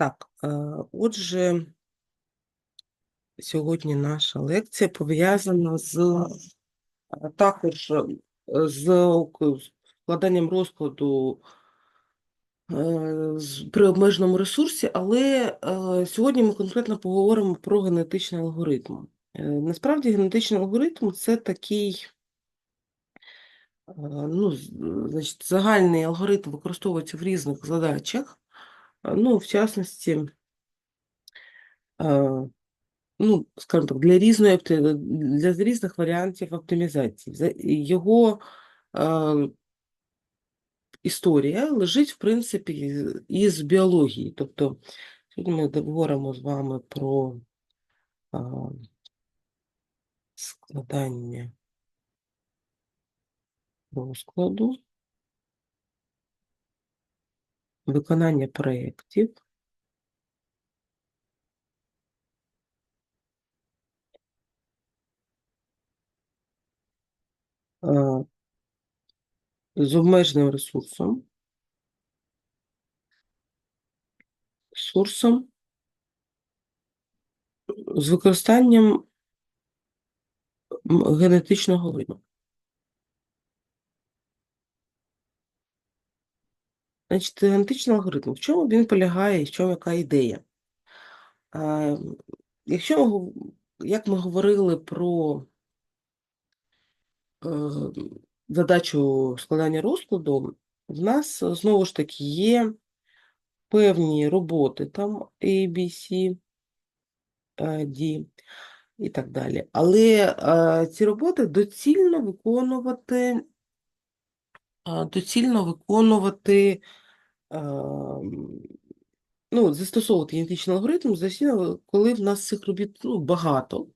Так, е, отже, сьогодні наша лекція пов'язана з е, також е, з складанням розкладу при обмеженому ресурсі, але сьогодні ми конкретно поговоримо про генетичний алгоритм. Насправді генетичний алгоритм це такий ну, значить, загальний алгоритм використовується в різних задачах. Ну, в частності, е, ну, скажімо так, для різної для різних варіантів оптимізації. Його історія лежить, в принципі, із біології. Тобто, сьогодні ми говоримо з вами про е, складання розкладу, виконання проєктів. З обмеженим ресурсом, ресурсом, з використанням генетичного алгоритму. Значить, генетичний алгоритм, в чому він полягає і в чому яка ідея? А, Якщо ми, як ми говорили про е, задачу складання розкладу, в нас е, знову ж таки є певні роботи, там A, B, C, е, D і так далі. Але е, ці роботи доцільно виконувати, е, доцільно виконувати ну, застосовувати генетичний алгоритм, доцільно, коли в нас цих робіт ну, багато,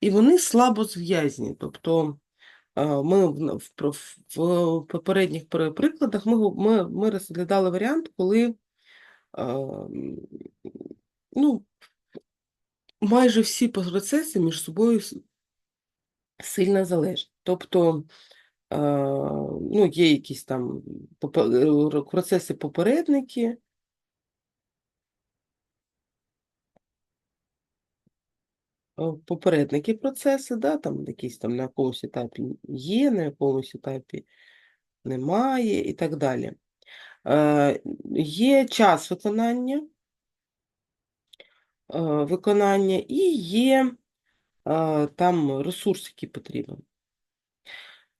і вони слабо зв'язані. Тобто е, ми в, в, в попередніх прикладах ми, ми, ми розглядали варіант, коли ем, ну, майже всі процеси між собою сильно залежать. Тобто ну, є якісь там е, процеси-попередники, е, попередники процеси, да, там якісь там на якомусь етапі є, на якомусь етапі немає і так далі. Е, Є час виконання, е, виконання і є е, там ресурс, який потрібен.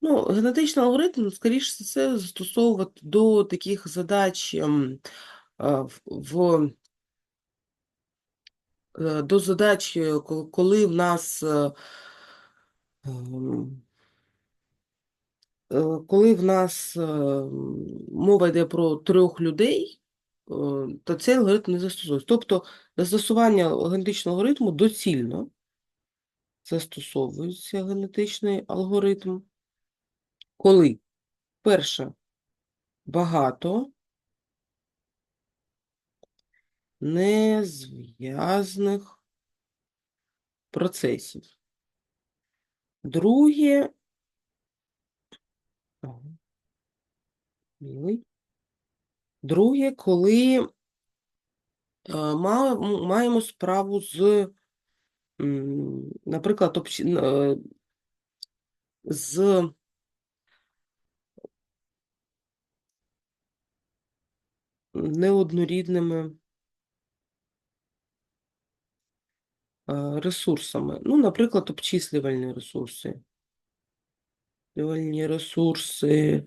Ну, генетичний алгоритм, скоріше за все, застосовувати до таких задач ем, в, в е, до задач, е, ко- коли в нас е, ем, Коли в нас мова йде про трьох людей, то цей алгоритм не застосовується. Тобто застосування генетичного алгоритму доцільно застосовується генетичний алгоритм, коли перше багато незв'язних процесів. Друге. Друге, коли маємо справу з, наприклад, з неоднорідними е, ресурсами. Ну, наприклад, обчислювальні ресурси. Обчислювальні ресурси,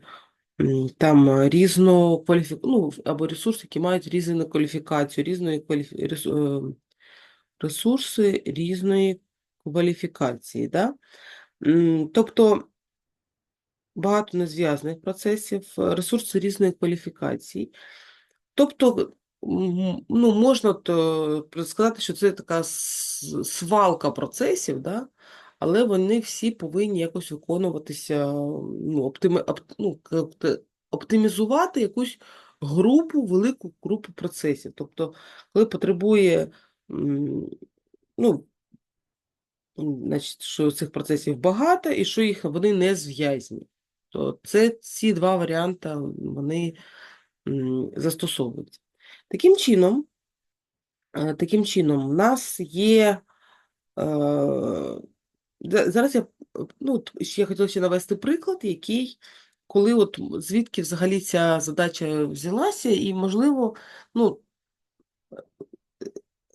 там е, різну кваліфі... ну, або ресурси, які мають різну кваліфікацію, різної кваліфі... е, ресурси різної кваліфікації. Да? Тобто багато незв'язаних процесів, ресурси різної кваліфікації. Тобто, ну, можна то сказати, що це така свалка процесів, да? але вони всі повинні якось виконуватися, ну, оптими, оп- ну, оптимізувати якусь групу, велику групу процесів. Тобто, коли потребує, ну, значить, що цих процесів багато і що їх вони не зв'язані. То це ці два варіанти вони м, застосовуються. Таким чином, Е, Таким чином, в нас є. е, Зараз я ну, ще хотіла ще навести приклад, який, коли от звідки взагалі ця задача взялася, і, можливо, ну,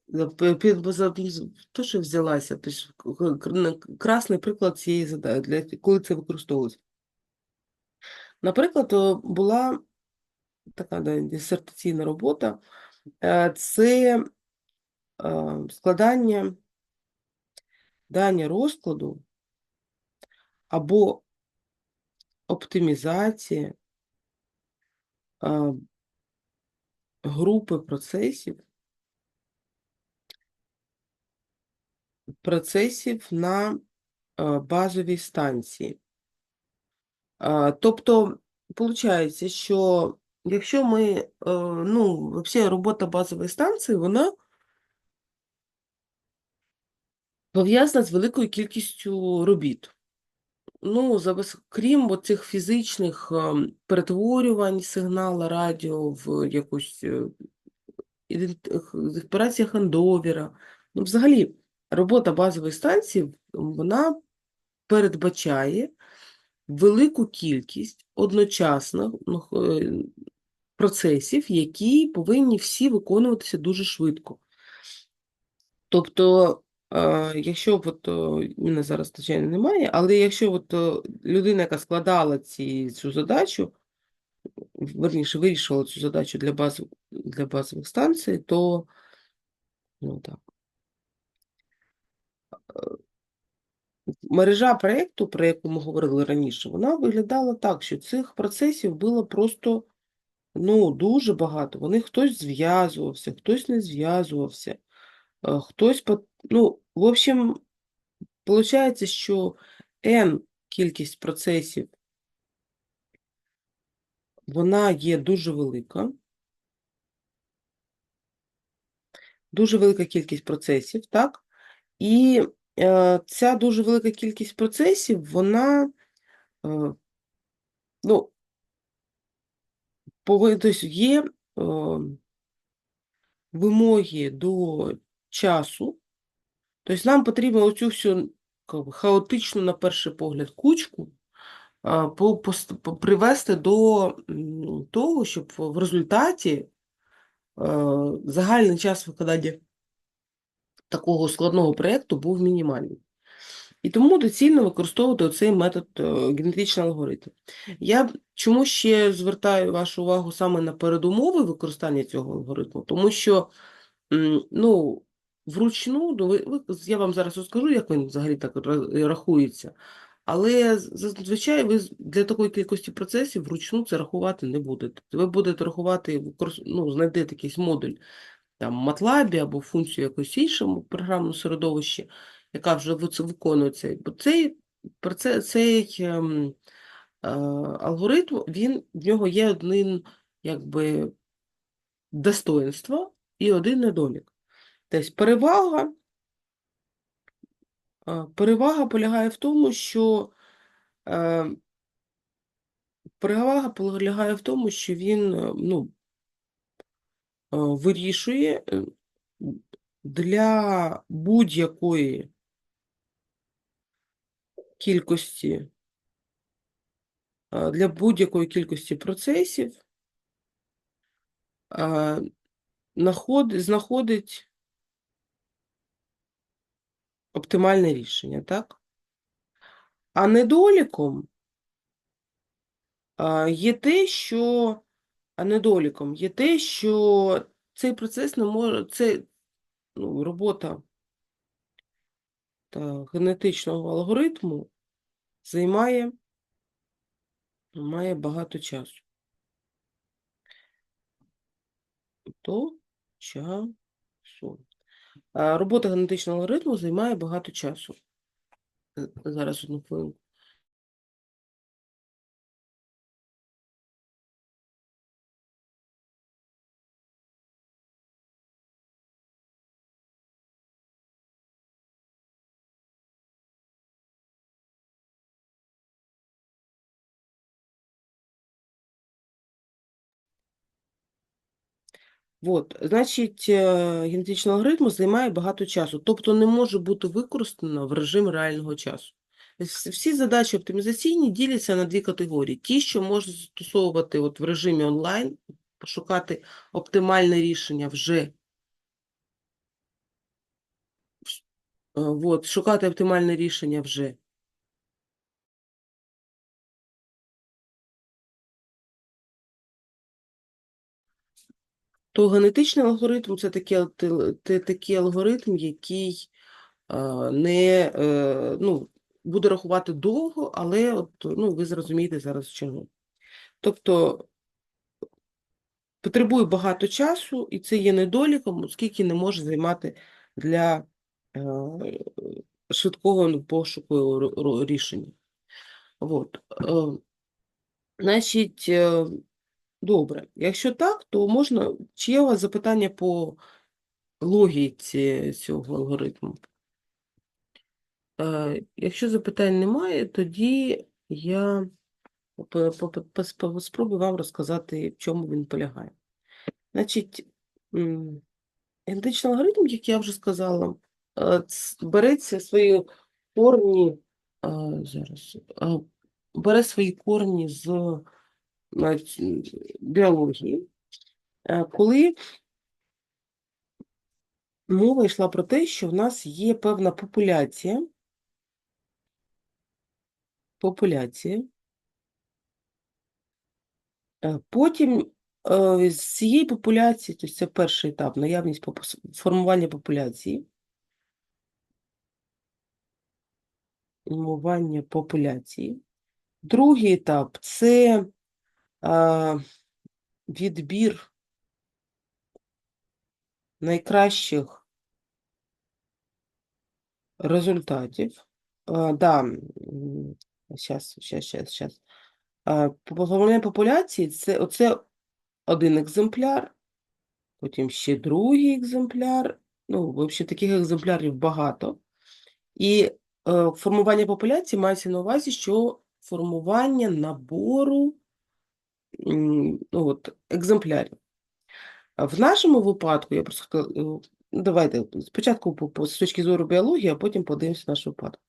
за- То, що взялася, то красний приклад цієї задачі, коли це використовується. Наприклад, була така дисертаційна робота, е, це е, складання дані розкладу або оптимізація е, групи процесів, процесів на е, базовій станції. Тобто, виходить, що якщо ми, е, ну, взагалі робота базової станції, вона пов'язана з великою кількістю робіт. Ну, крім цих фізичних ем, перетворювань сигнала радіо в якусь операція хендовера. Ну, взагалі, робота базової станції, вона передбачає велику кількість одночасних ну, е, процесів, які повинні всі виконуватися дуже швидко. Тобто, е, якщо от, е, мене зараз, звичайно, немає, але якщо от, е, людина, яка складала ці, цю задачу, верніше, вирішувала цю задачу для, баз, для базових станцій, то ну, так. мережа проєкту, про яку ми говорили раніше, вона виглядала так, що цих процесів було просто ну, дуже багато. Вони хтось зв'язувався, хтось не зв'язувався. Е, Хтось, по- ну, в общем, виходить, що N кількість процесів, вона є дуже велика. Дуже велика кількість процесів, так? І е, ця дуже велика кількість процесів, вона, е, ну, тобто є е, вимоги до часу, тобто нам потрібно оцю всю хаотичну, на перший погляд, кучку привести до того, щоб в результаті е, загальний час виконання такого складного проєкту був мінімальний. І тому доцільно використовувати цей метод е, генетичний алгоритм. Я чому ще звертаю вашу увагу саме на передумови використання цього алгоритму, тому що ну, вручну, ну, я вам зараз розкажу, як він взагалі так рахується, але зазвичай ви для такої кількості процесів вручну це рахувати не будете. Ви будете рахувати, ну, знайдете якийсь модуль там MATLAB або функцію якось іншому програмному середовищі, яка вже ви- це виконує. Бо цей, проце- цей ем, е, алгоритм, він, в нього є один якби достоинство і один недолік. Тобто перевага, е, перевага полягає в тому, що е, перевага полягає в тому, що він е, ну, е, вирішує для будь-якої кількості, для будь-якої кількості процесів знаходить оптимальне рішення, так? А недоліком є те, що а недоліком є те, що цей процес не може, це ну, робота та генетичного алгоритму займає має багато часу. То часу. Робота генетичного алгоритму займає багато часу. Е, Зараз одну хвилинку. От, значить, е, генетичний алгоритм займає багато часу, тобто не може бути використано в режимі реального часу. Всі задачі оптимізаційні діляться на дві категорії. Ті, що можна застосовувати от в режимі онлайн, пошукати оптимальне рішення вже, е, от, шукати оптимальне рішення вже. То генетичний алгоритм це такий, такий алгоритм, який е, не е, ну, буде рахувати довго, але от, ну, ви зрозумієте зараз чому. Тобто потребує багато часу, і це є недоліком, оскільки не може займати для е, швидкого ну, пошуку рішення. От. Значить, добре, якщо так, то можна, чи є у вас запитання по логіці цього алгоритму? Е, Якщо запитань немає, тоді я спробую вам розказати, в чому він полягає. Значить, генетичний алгоритм, як я вже сказала, е, береться свої корні, е, зараз, бере свої корні з біології, Е, коли мова йшла про те, що в нас є певна популяція, популяція, Е, Потім е, з цієї популяції, тобто це перший етап, наявність формування популяції, формування популяції. Другий етап це відбір найкращих результатів. Да, зараз, зараз, зараз, зараз. Формування популяції це оце один екземпляр, потім ще другий екземпляр. Ну, взагалі, таких екземплярів багато. І е, формування популяції мається на увазі, що формування набору от, екземплярів. В нашому випадку, я просто е, ну, давайте спочатку по, по, з точки зору біології, а потім подивимося наш випадок.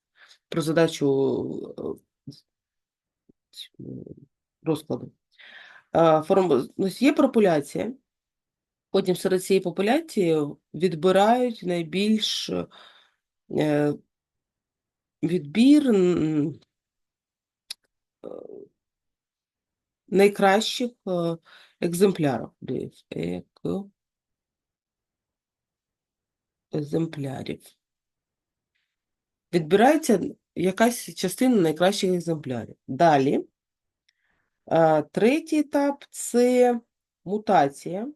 Про задачу е, розкладу. Ну, Є популяція, потім серед цієї популяції відбирають найбільш е, відбір м, найкращих е, екземплярів. Дивіться, ек- екземплярів. Відбирається якась частина найкращих екземплярів. Далі, е, третій етап це мутація.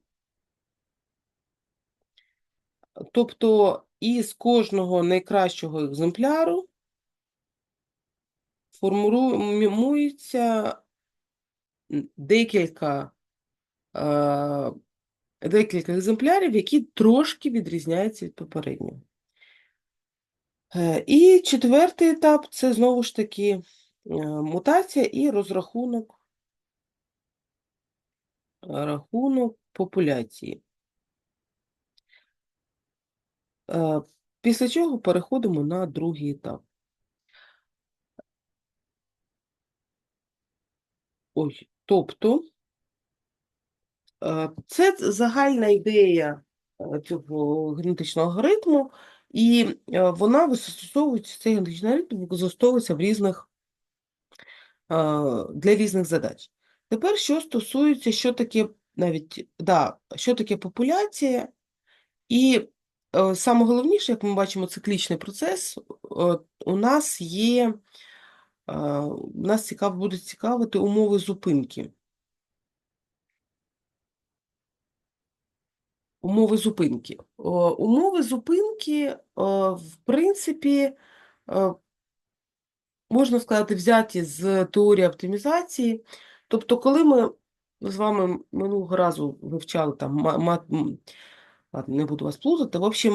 Тобто із кожного найкращого екземпляру формується декілька, е, декілька екземплярів, які трошки відрізняються від попереднього. Е, І четвертий етап це знову ж таки е, мутація і розрахунок рахунок популяції. Е, Після чого переходимо на другий етап. Ой, тобто е, це загальна ідея е, цього генетичного алгоритму, і е, вона застосовується, цей генетичний алгоритм використовується в різних, для різних задач. Тепер, що стосується, що таке навіть, да, що таке популяція, і саме головніше, як ми бачимо, циклічний процес, у нас є, нас цікаво, буде цікавити умови зупинки. Умови зупинки. Умови зупинки, в принципі, можна сказати, взяті з теорії оптимізації. Тобто, коли ми з вами минулого разу вивчали там ма- ма- м, ладно, не буду вас плутати. В общем,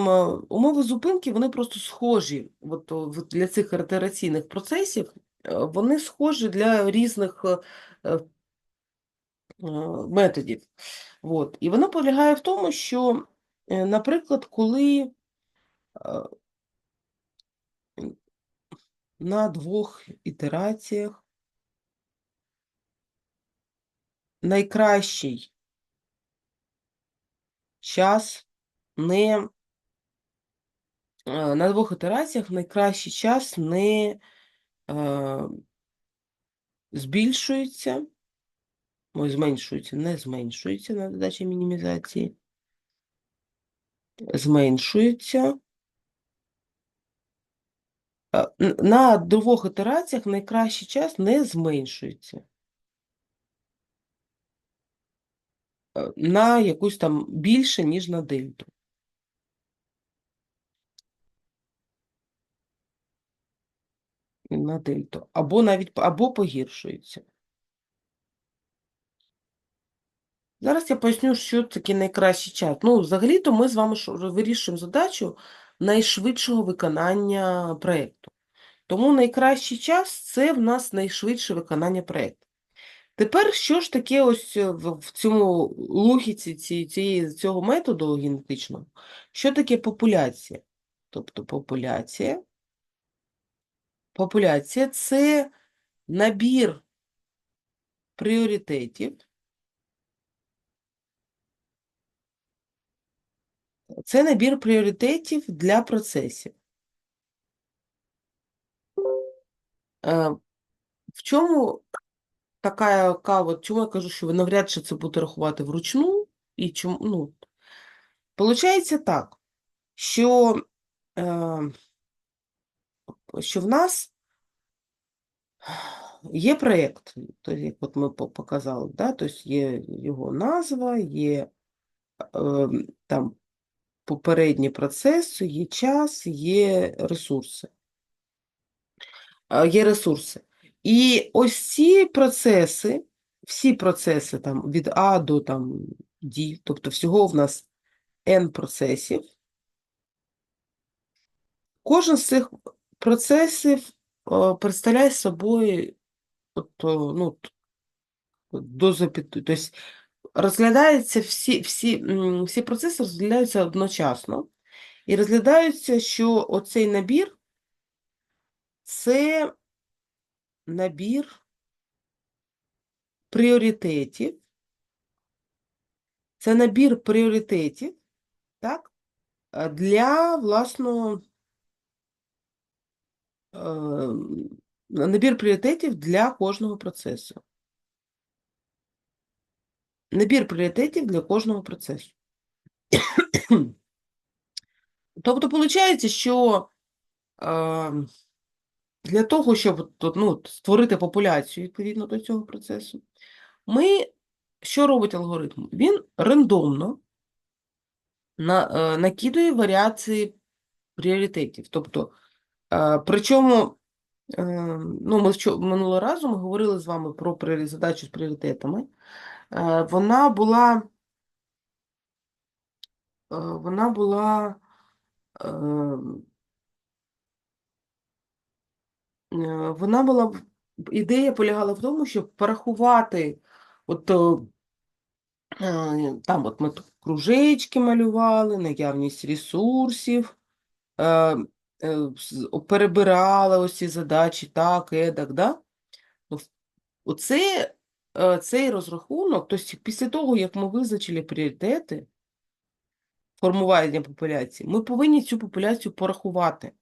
умови зупинки вони просто схожі. От, для цих ітераційних процесів вони схожі для різних е, е, методів. От. І вона полягає в тому, що, е, наприклад, коли е, на двох ітераціях найкращий час не е, на двох ітераціях найкращий час не е, збільшується, ой, зменшується, не зменшується на задачі мінімізації, зменшується. Е, На двох ітераціях найкращий час не зменшується. е, На якусь там більше, ніж на дельту. На дельту. Або навіть або погіршується. Зараз я поясню, що таке найкращий час. Ну, взагалі-то ми з вами вирішуємо задачу найшвидшого виконання проєкту. Тому найкращий час це в нас найшвидше виконання проєкту. Тепер, що ж таке ось е, в, цьому логіці ці, цієї, цього методу генетичного? Що таке популяція? Тобто популяція. Популяція це набір пріоритетів. Це набір пріоритетів для процесів. Е, В чому така, от чому я кажу, що ви навряд чи це будете рахувати вручну, і чому, ну, Получається так, що, е, що в нас є проєкт, як от ми показали, да? Тобто є його назва, є е, там попередні процеси, є час, є ресурси. Е, Є ресурси. І ось ці процеси, всі процеси там, від А до там, D, тобто всього в нас N процесів, Кожен з цих процесів е, представляє собою от, е, ну, т- до запятої. Тобто розглядаються всі, всі, всі процеси розглядаються одночасно. І розглядаються, що оцей набір це набір пріоритетів. Це набір пріоритетів, так, для власного набір пріоритетів для кожного процесу. Набір пріоритетів для кожного процесу. Тобто, виходить, що е, для того, щоб ну, створити популяцію відповідно до цього процесу, ми, що робить алгоритм? Він рандомно е, накидує варіації пріоритетів. Тобто, причому, е, ну, ми вчо- минулого разу ми говорили з вами про задачу з пріоритетами. Е, вона була, е, вона була е, Е, Вона була ідея полягала в тому, щоб порахувати, от е, е, там от ми кружечки малювали, наявність ресурсів, е, перебирали ось ці задачі, так, едак, да? Ну, Оце, е, цей розрахунок, тобто після того, як ми визначили пріоритети формування популяції, ми повинні цю популяцію порахувати.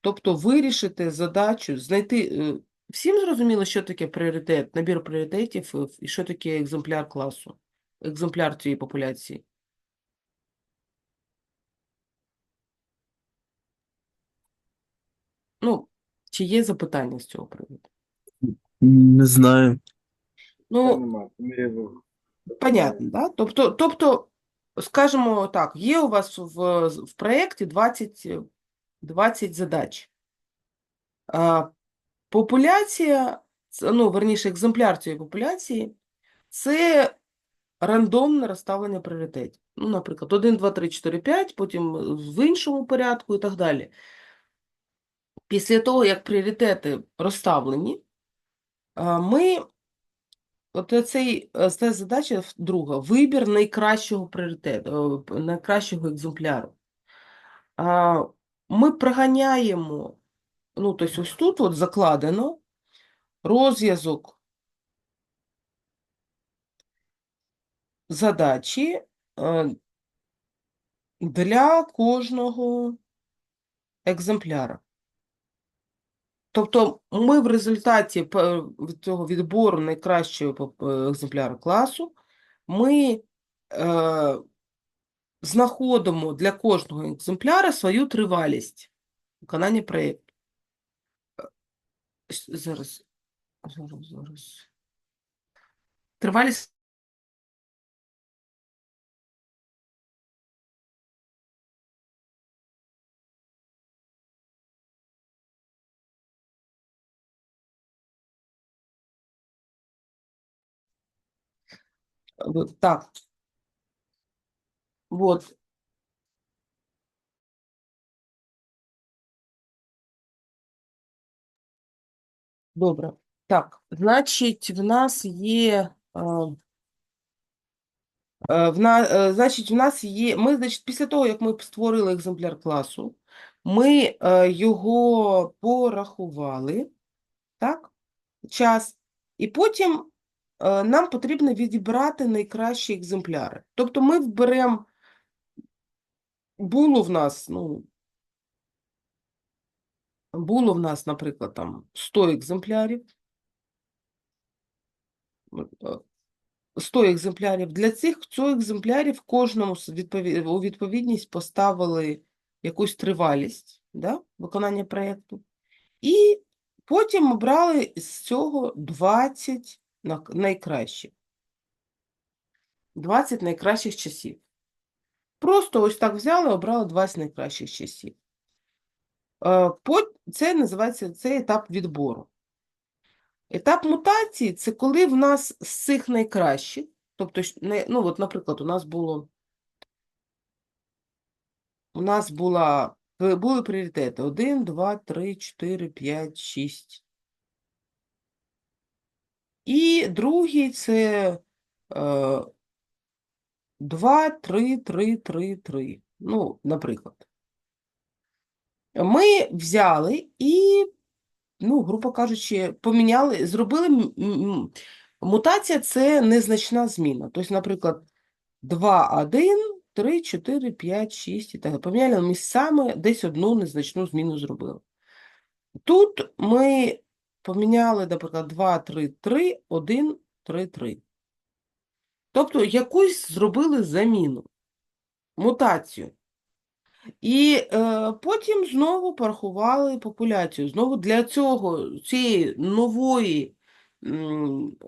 Тобто вирішити задачу, знайти. е, Всім зрозуміло, що таке пріоритет, набір пріоритетів і що таке екземпляр класу, екземпляр цієї популяції. Ну, чи є запитання з цього приводу? Не знаю. Ну, понятно, да? Тобто, тобто, скажімо так, є у вас в, в проєкті 20, е, 20 задач. А, популяція, ну, верніше, екземпляр цієї популяції це рандомне розставлення пріоритетів. Ну, наприклад, 1, 2, 3, 4, 5, потім в іншому порядку і так далі. Після того, як пріоритети розставлені, ми от цей, е, задача друга. Вибір найкращого пріоритету, е, найкращого екземпляру. Ми приганяємо, ну, тобто ось тут от закладено розв'язок задачі е, для кожного екземпляра. Тобто ми в результаті цього відбору найкращого е, класу ми е, знаходимо для кожного екземпляра свою тривалість виконання проєкту. Зараз, зараз, зараз. Тривалість так. Вот. Добре. Так, значить, в нас є. е, е, В на, е, значить, в нас є. Ми, значить, після того, як ми створили екземпляр класу, ми е, його порахували, так, час, і потім е, нам потрібно відібрати найкращі екземпляри. Тобто ми вберемо, було в нас, ну, було в нас, наприклад, там 100 екземплярів. е, 100 екземплярів. Для цих 100 екземплярів кожному у відповідність поставили якусь тривалість да, виконання проєкту. І потім обрали з цього 20 на- найкращих. 20 найкращих часів. Просто ось так взяли, обрали 20 найкращих часів. Е, Це називається це етап відбору. Етап мутації це коли в нас з цих найкращих, тобто, ну, от, наприклад, у нас було У нас була, були пріоритети 1, 2, 3, 4, 5, 6. І другий це е, 2, 3, 3, 3, 3. Ну, наприклад. Ми взяли і, ну, грубо кажучи, поміняли, зробили мутація це незначна зміна. Тобто, наприклад, 2, 1, 3, 4, 5, 6 і так. Поміняли місцями, десь одну незначну зміну зробили. Тут ми поміняли, наприклад, 2, 3, 3, 1, 3, 3. Тобто якусь зробили заміну, мутацію. І е, потім знову порахували популяцію. Знову для цього, цієї нової,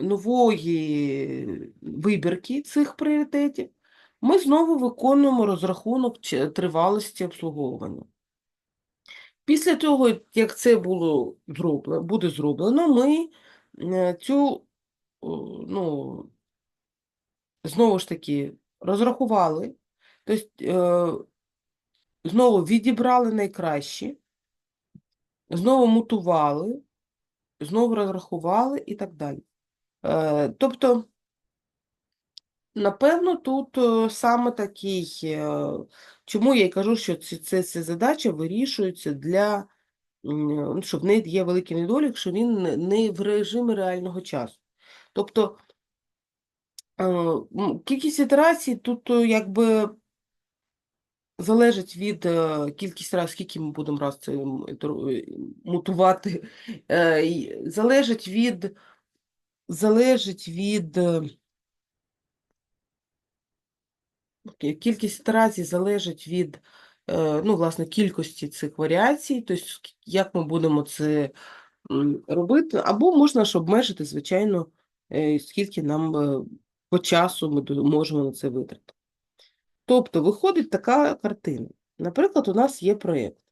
нової вибірки цих пріоритетів, ми знову виконуємо розрахунок тривалості обслуговування. Після того, як це було зроблено, буде зроблено, ми е, цю, ну, знову ж таки, розрахували, тобто, знову відібрали найкращі, знову мутували, знову розрахували і так далі. Е, Тобто, напевно, тут е, саме такий, е, чому я й кажу, що ці, ці, ці задачі вирішуються для, ну, що в неї є великий недолік, що він не- в режимі реального часу. Тобто, е, кількість ітерацій тут якби залежить від кількість разів, скільки ми будемо раз це мутувати, залежить від, залежить від е, Кі- Кількість ітерацій залежить від е, ну, власне, кількості цих варіацій, тобто як ми будемо це робити, або можна ж обмежити, звичайно, е, скільки нам е, по часу ми можемо на це витратити. Тобто виходить така картина. Наприклад, у нас є проєкт.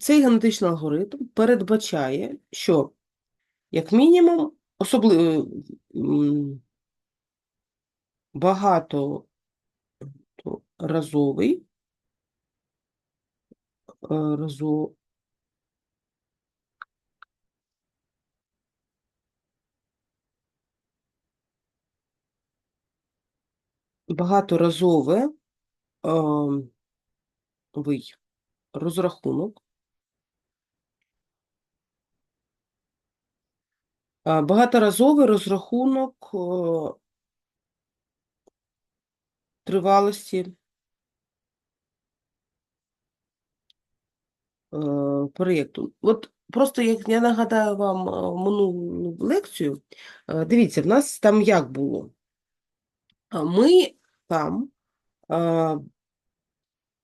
Цей генетичний алгоритм передбачає, що як мінімум особливо е, багаторазовий разовий е, багаторазове розрахунок. Багаторазовий розрахунок тривалості е, проєкту. От просто як я нагадаю вам е, минулу лекцію, е, дивіться, в нас там як було? Ми там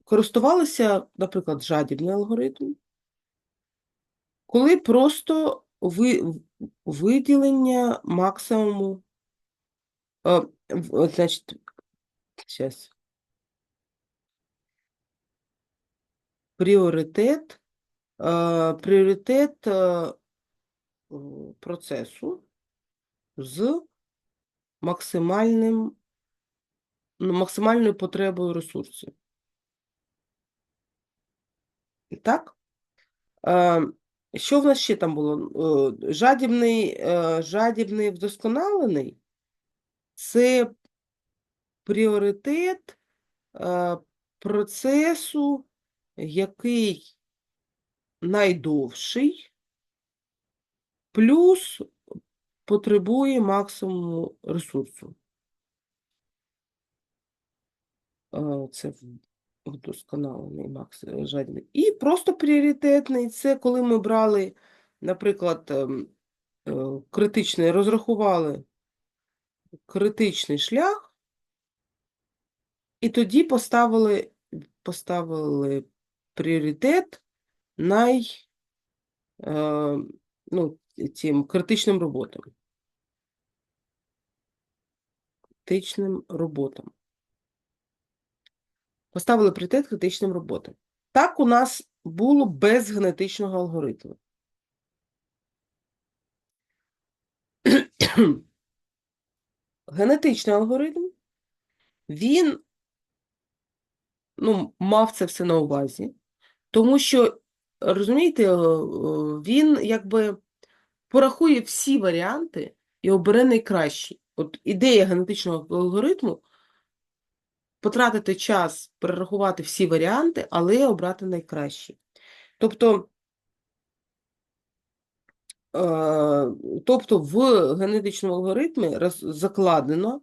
користувалися, наприклад, жадібний алгоритм, коли просто ви, виділення максимуму, е, в- от, значить, зараз, пріоритет, е, пріоритет е, процесу з максимальним, ну, максимальною потребою ресурсів. Так? Е, Що в нас ще там було? Е, Жадібний, е, жадібний вдосконалений це пріоритет е, процесу, який найдовший, плюс потребує максимуму ресурсу. Це вдосконалений макс е, жадібний. І просто пріоритетний це коли ми брали, наприклад, ем, е, критичний, розрахували критичний шлях, і тоді поставили, поставили пріоритет най, е, ну, цим критичним роботам. Критичним роботам. Поставили пріоритет критичним роботам. Так у нас було без генетичного алгоритму. Генетичний алгоритм, він ну, мав це все на увазі, тому що, розумієте, е, він якби порахує всі варіанти і обере найкращий. От ідея генетичного алгоритму потратити час, перерахувати всі варіанти, але обрати найкращий. Тобто, е, тобто в генетичному алгоритмі закладено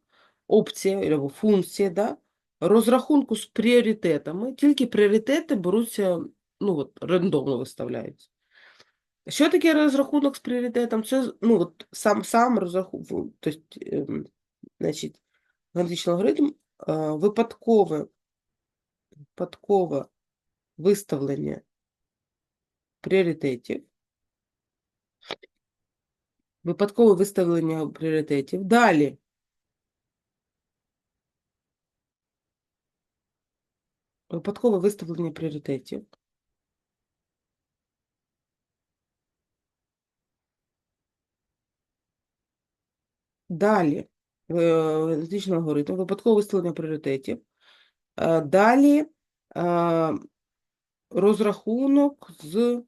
опція або функція да, розрахунку з пріоритетами, тільки пріоритети беруться, ну от, рандомно виставляються. Що таке розрахунок з пріоритетом? Це ну, от, сам, сам розрахунок, ем, значить, генетичний алгоритм випадкове, випадкове виставлення пріоритетів, випадкове виставлення пріоритетів. Далі випадкове виставлення пріоритетів. Далі е, генетичний алгоритм, випадкове виставлення пріоритетів. Е, Далі е, розрахунок з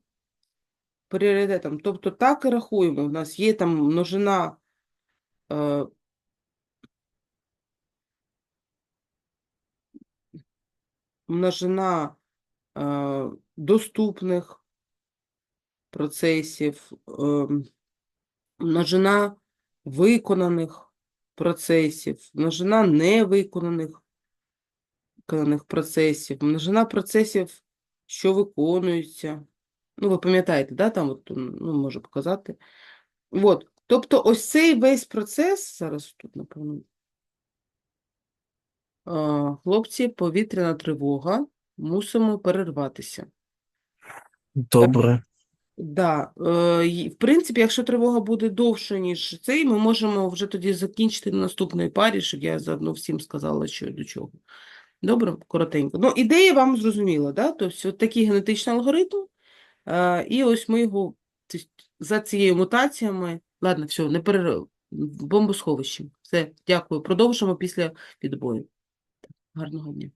пріоритетом. Тобто так і рахуємо. У нас є там множина е, множина доступних процесів, е, множина виконаних процесів, множина невиконаних виконаних процесів, множина процесів, що виконуються. Ну, ви пам'ятаєте, да, там от, ну, можу показати. От. Тобто ось цей весь процес, зараз тут, напевно, хлопці, повітряна тривога, мусимо перерватися. Добре. Да, е, в принципі, якщо тривога буде довше, ніж цей, ми можемо вже тоді закінчити на наступній парі, щоб я заодно всім сказала, що до чого. Добре, коротенько. Ну, ідея вам зрозуміла, да? Тобто, от такий генетичний алгоритм, е, і ось ми його за цією мутаціями. Ладно, все, не перер... в бомбосховищі. Все, дякую. Продовжимо після відбою. Гарного дня.